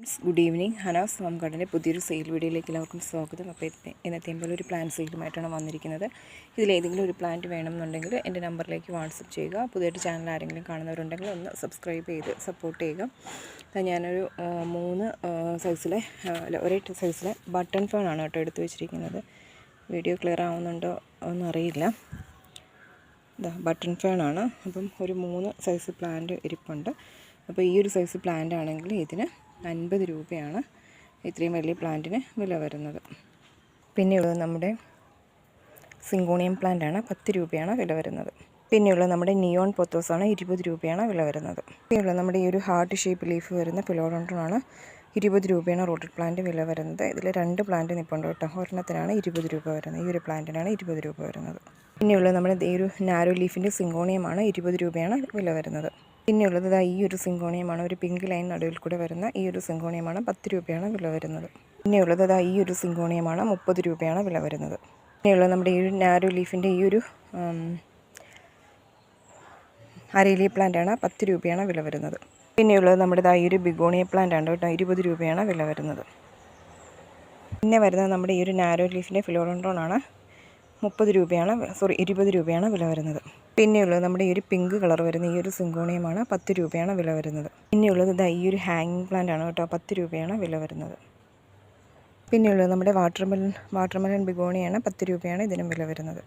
Friends good evening. Hanas home ഗാർഡന്റെ പുതിയൊരു sale വീഡിയോയിലേക്ക് എല്ലാവർക്കും സ്വാഗതം. അപ്പോൾ ഇന്നത്തെ പോലെ ഒരു പ്ലാൻ സെയിലുമായിട്ടാണ് വന്നിരിക്കുന്നത്. ഇതിലേതെങ്കിലും ഒരു പ്ലാന്റ് വേണമെന്നുണ്ടെങ്കിൽ എന്റെ നമ്പറിലേക്ക് വാട്സപ്പ് ചെയ്യുക. പുതിയൊരു ചാനൽ ആരെങ്കിലും കാണുന്നവരുണ്ടെങ്കിൽ ഒന്ന് സബ്സ്ക്രൈബ് ചെയ്ത് സപ്പോർട്ട് ചെയ്യുക. ഞാനൊരു മൂന്ന് സൈസിലെ അല്ല ഒരേ സൈസിലെ ബട്ടൺ ഫോണാണ് കേട്ടോ എടുത്തു വെച്ചിരിക്കുന്നത്. വീഡിയോ ക്ലിയർ ആവുന്നുണ്ടോ എന്നറിയില്ല ഇതാ ബട്ടൺ ആണ്. അപ്പം ഒരു മൂന്ന് സൈസ് പ്ലാന്റ് ഇരിപ്പുണ്ട്. അപ്പോൾ ഈ ഒരു സൈസ് പ്ലാന്റ് ആണെങ്കിൽ ഇതിന് അൻപത് രൂപയാണ് ഇത്രയും വലിയ പ്ലാന്റിന് വില വരുന്നത്. പിന്നെയുള്ളത് നമ്മുടെ സിങ്കോണിയം പ്ലാന്റ് ആണ് പത്ത് രൂപയാണ് വില വരുന്നത്. പിന്നെയുള്ളത് നമ്മുടെ നിയോൺ പൊത്തോസാണ് ഇരുപത് രൂപയാണ് വില വരുന്നത്. പിന്നെയുള്ളത് നമ്മുടെ ഈ ഒരു ഹാർട്ട് ഷേപ്പ് ലീഫ് വരുന്ന ഫിലോഡോണ്ടറാണ് ഇരുപത് രൂപയാണ് റോട്ടഡ് പ്ലാന്റ് വില വരുന്നത്. ഇതിൽ രണ്ട് പ്ലാന്റ് നിൽപ്പുണ്ട് കേട്ടോ. ഒരെണ്ണത്തിനാണ് ഇരുപത് രൂപ വരുന്നത്. ഈ ഒരു പ്ലാന്റിനാണ് ഇരുപത് രൂപ വരുന്നത്. പിന്നെയുള്ളത് നമ്മുടെ ഈ ഒരു നാരോ ലീഫിന്റെ സിങ്കോണിയമാണ് ഇരുപത് രൂപയാണ് വില വരുന്നത്. പിന്നെയുള്ളത് ഇതാ ഈ ഒരു സിങ്കോണിയമാണ്. ഒരു പിങ്ക് ലൈൻ നടുവിൽ കൂടെ വരുന്ന ഈ ഒരു സിങ്കോണിയമാണ് പത്ത് രൂപയാണ് വില വരുന്നത്. പിന്നെയുള്ളത് ഇതാ ഈ ഒരു സിങ്കോണിയമാണ് മുപ്പത് രൂപയാണ് വില വരുന്നത്. പിന്നെയുള്ളത് നമ്മുടെ ഈ നാരോ ലീഫിന്റെ ഈ ഒരു അരേലി പ്ലാന്റ് ആണ് പത്ത് രൂപയാണ് വില വരുന്നത്. പിന്നെയുള്ളത് നമ്മുടെ ഇതാ ഈ ഒരു ബിഗോണിയ പ്ലാന്റാണ് കേട്ടോ ഇരുപത് രൂപയാണ് വില വരുന്നത്. പിന്നെ വരുന്നത് നമ്മുടെ ഈ ഒരു നാരോ ലീഫിന്റെ ഫിലോറോണ്ടോണാണ് മുപ്പത് രൂപയാണ് സോറി ഇരുപത് രൂപയാണ് വില വരുന്നത്. പിന്നെയുള്ളത് നമ്മുടെ ഈ ഒരു പിങ്ക് കളർ വരുന്ന ഈ ഒരു സിങ്കോണിയമാണ് പത്ത് രൂപയാണ് വില വരുന്നത്. പിന്നെയുള്ളത് ഇതാ ഈ ഒരു ഹാങ്ങിങ് പ്ലാന്റ് ആണ് കേട്ടോ പത്ത് രൂപയാണ് വില വരുന്നത്. പിന്നെയുള്ളത് നമ്മുടെ വാട്ടർമെലൻ വാട്ടർമെലൻ ബിഗോണിയാണ് പത്ത് രൂപയാണ് ഇതിനും വില വരുന്നത്.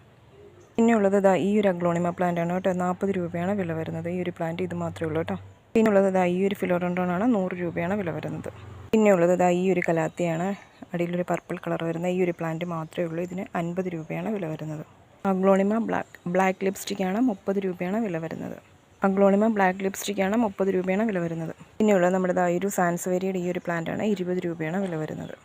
പിന്നെയുള്ളത് ഇതാ ഈ ഒരു അഗ്ലോണിമ പ്ലാന്റ് ആണ് കേട്ടോ നാൽപ്പത് രൂപയാണ് വില വരുന്നത് ഈ ഒരു പ്ലാന്റ് ഇത് മാത്രമേ ഉള്ളൂ കേട്ടോ. പിന്നെയുള്ളത് ഇതാ ഈ ഒരു ഫിലോറൻഡോൺ ആണ് നൂറ് രൂപയാണ് വില വരുന്നത്. പിന്നെയുള്ളത് ഇതാ ഈ ഒരു കലാത്തിയാണ് അടിയിലൊരു പർപ്പിൾ കളർ വരുന്ന ഈ ഒരു പ്ലാന്റ് മാത്രമേ ഉള്ളൂ ഇതിന് അൻപത് രൂപയാണ് വില വരുന്നത്. അഗ്ലോണിമ ബ്ലാക്ക് ബ്ലാക്ക് ലിപ്സ്റ്റിക്കാണ് മുപ്പത് രൂപയാണ് വില വരുന്നത്. അഗ്ലോണിമ ബ്ലാക്ക് ലിപ്സ്റ്റിക്കാണ് മുപ്പത് രൂപയാണ് വില വരുന്നത്. പിന്നെയുള്ളത് നമ്മുടെ ദാ ഈ ഒരു സാൻസവേരിയുടെ ഈ ഒരു പ്ലാന്റാണ് ഇരുപത് രൂപയാണ് വില വരുന്നത്.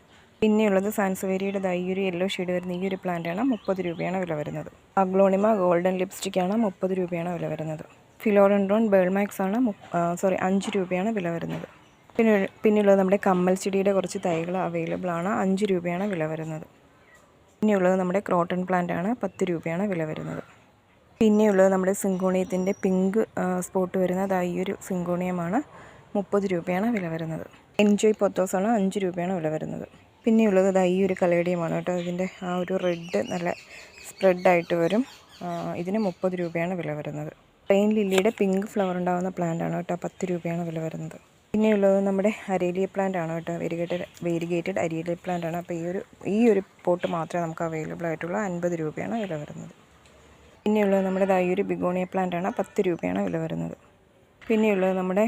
പിന്നെയുള്ളത് സാൻസവേരിയുടെ ഒരു യെല്ലോ ഷെയ്ഡ് വരുന്ന ഈ ഒരു പ്ലാന്റാണ് മുപ്പത് രൂപയാണ് വില വരുന്നത്. അഗ്ലോണിമ ഗോൾഡൻ ലിപ്സ്റ്റിക്കാണ് മുപ്പത് രൂപയാണ് വില വരുന്നത്. ഫിലോഡൻഡ്രോൺ ബേൾമാക്സ് ആണ് സോറി അഞ്ച് രൂപയാണ് വില വരുന്നത്. പിന്നെ പിന്നെയുള്ളത് നമ്മുടെ കമ്മൽ ചെടിയുടെ കുറച്ച് തൈകൾ അവൈലബിൾ ആണ് അഞ്ച് രൂപയാണ് വില വരുന്നത്. പിന്നെയുള്ളത് നമ്മുടെ ക്രോട്ടൺ പ്ലാന്റ് ആണ് പത്ത് രൂപയാണ് വില വരുന്നത്. പിന്നെയുള്ളത് നമ്മുടെ സിങ്കോണിയത്തിന്റെ പിങ്ക് സ്പോട്ട് വരുന്നത് ഈ ഒരു സിങ്കോണിയമാണ് മുപ്പത് രൂപയാണ് വില വരുന്നത്. എൻജോയ് പൊത്തോസാണ് അഞ്ച് രൂപയാണ് വില വരുന്നത്. പിന്നെയുള്ളത് ദാ ഈ ഒരു കലേഡിയമാണ് കേട്ടോ. ഇതിന്റെ ആ ഒരു റെഡ് നല്ല സ്പ്രെഡായിട്ട് വരും. ഇതിന് മുപ്പത് രൂപയാണ് വില വരുന്നത്. റെയിൻ ലില്ലിയുടെ പിങ്ക് ഫ്ലവർ ഉണ്ടാകുന്ന പ്ലാന്റ് ആണ് കേട്ടോ പത്ത് രൂപയാണ് വില വരുന്നത്. പിന്നെയുള്ളത് നമ്മുടെ അരേലിയ പ്ലാന്റ് ആണ് കേട്ടോ. വെരിഗേറ്റഡ് വേരിഗേറ്റഡ് അരേലിയ പ്ലാന്റ് ആണ്. അപ്പോൾ ഈ ഒരു ഈ ഒരു പോട്ട് മാത്രമേ നമുക്ക് അവൈലബിൾ ആയിട്ടുള്ളൂ. അൻപത് രൂപയാണ് വില വരുന്നത്. പിന്നെയുള്ളത് നമ്മുടെ ഈ ഒരു ബിഗോണിയ പ്ലാന്റ് ആണ്. പത്ത് രൂപയാണ് വില വരുന്നത്. പിന്നെയുള്ളത് നമ്മുടെ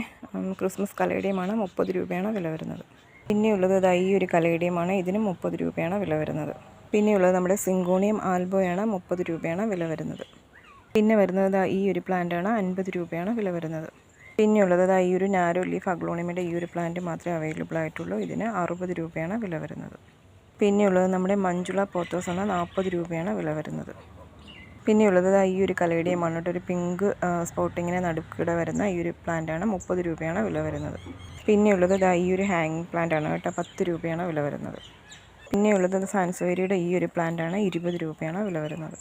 ക്രിസ്മസ് കലേഡിയമാണ് മുപ്പത് രൂപയാണ് വില വരുന്നത്. പിന്നെയുള്ളത് ഈ ഒരു കലേഡിയമാണ് ഇതിനും മുപ്പത് രൂപയാണ് വില വരുന്നത്. പിന്നെയുള്ളത് നമ്മുടെ സിങ്കോണിയം ആൽബോയാണ്. മുപ്പത് രൂപയാണ് വില വരുന്നത്. പിന്നെ വരുന്നത് ഈ ഒരു പ്ലാന്റ് ആണ്. അൻപത് രൂപയാണ് വില വരുന്നത്. പിന്നെയുള്ളത് ദാ ഈ ഒരു നാരോ ലീഫ് അഗ്ലോണിമിന്റെ ഈ ഒരു പ്ലാന്റ് മാത്രമേ അവൈലബിൾ ആയിട്ടുള്ളൂ. ഇതിന് അറുപത് രൂപയാണ് വില വരുന്നത്. പിന്നെയുള്ളത് നമ്മുടെ മഞ്ജുള പോത്തോസ് എന്ന നാൽപ്പത് രൂപയാണ് വില വരുന്നത്. പിന്നെയുള്ളത് ഈ ഒരു കലയുടെ മണ്ണിട്ട് ഒരു പിങ്ക് സ്പോട്ടിങ്ങിനെ നടുക്കിടെ വരുന്ന ഈ ഒരു പ്ലാന്റാണ് മുപ്പത് രൂപയാണ് വില വരുന്നത്. പിന്നെയുള്ളത് ഈ ഒരു ഹാങ്ങിങ് പ്ലാന്റാണ് കേട്ടോ പത്ത് രൂപയാണ് വില വരുന്നത്. പിന്നെയുള്ളത് സാൻസവേരിയുടെ ഈ ഒരു പ്ലാന്റാണ് ഇരുപത് രൂപയാണ് വില വരുന്നത്.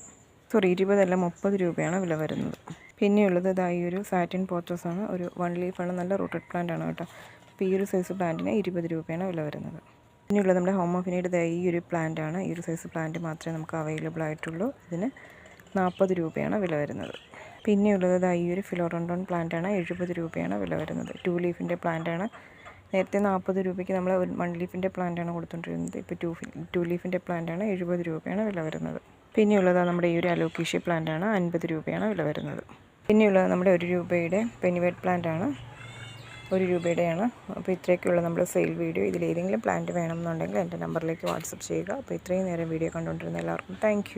സോറി ഇരുപതല്ല മുപ്പത് രൂപയാണ് വില വരുന്നത്. പിന്നെയുള്ളത് ദാ ഈ ഒരു സാറ്റിൻ പോത്തോസ് ആണ്. ഒരു വൺ ലീഫാണ് നല്ല റൂട്ടഡ് പ്ലാന്റ് ആണ് കേട്ടോ. അപ്പോൾ ഈ ഒരു സൈസ് പ്ലാന്റിന് ഇരുപത് രൂപയാണ് വില വരുന്നത്. പിന്നെയുള്ളത് നമ്മുടെ ഹോമോഫിനയുടെ ദാ ഈ ഒരു പ്ലാന്റ് ആണ്. ഈ ഒരു സൈസ് പ്ലാന്റ് മാത്രമേ നമുക്ക് അവൈലബിൾ ആയിട്ടുള്ളൂ. ഇതിന് നാൽപ്പത് രൂപയാണ് വില വരുന്നത്. പിന്നെയുള്ളത് ദാ ഈ ഒരു ഫിലോറോണ്ടോൺ പ്ലാന്റ് ആണ്. എഴുപത് രൂപയാണ് വില വരുന്നത്. ടു ലീഫിന്റെ പ്ലാന്റ് ആണ്. നേരത്തെ നാൽപ്പത് രൂപയ്ക്ക് നമ്മൾ വൺ ലീഫിന്റെ പ്ലാന്റ് ആണ് കൊടുത്തുകൊണ്ടിരുന്നത്. ഇപ്പോൾ ടു ടു ലീഫിന്റെ പ്ലാന്റ് ആണ്. എഴുപത് രൂപയാണ് വില വരുന്നത്. പിന്നെയുള്ളത് നമ്മുടെ ഈ ഒരു അലോക്കേഷ്യ പ്ലാന്റ് ആണ്. അൻപത് രൂപയാണ് വില വരുന്നത്. പിന്നെയുള്ളത് നമ്മുടെ ഒരു രൂപയുടെ പെനിവേറ്റ് പ്ലാന്റ് ആണ് ഒരു രൂപയുടെയാണ്. അപ്പോൾ ഇത്രയൊക്കെയുള്ള നമ്മുടെ സെയിൽ വീഡിയോ. ഇതിലേതെങ്കിലും പ്ലാന്റ് വേണമെന്നുണ്ടെങ്കിൽ എന്റെ നമ്പറിലേക്ക് വാട്സപ്പ് ചെയ്യുക. അപ്പോൾ ഇത്രയും നേരം വീഡിയോ കണ്ടുകൊണ്ടിരുന്ന എല്ലാവർക്കും താങ്ക്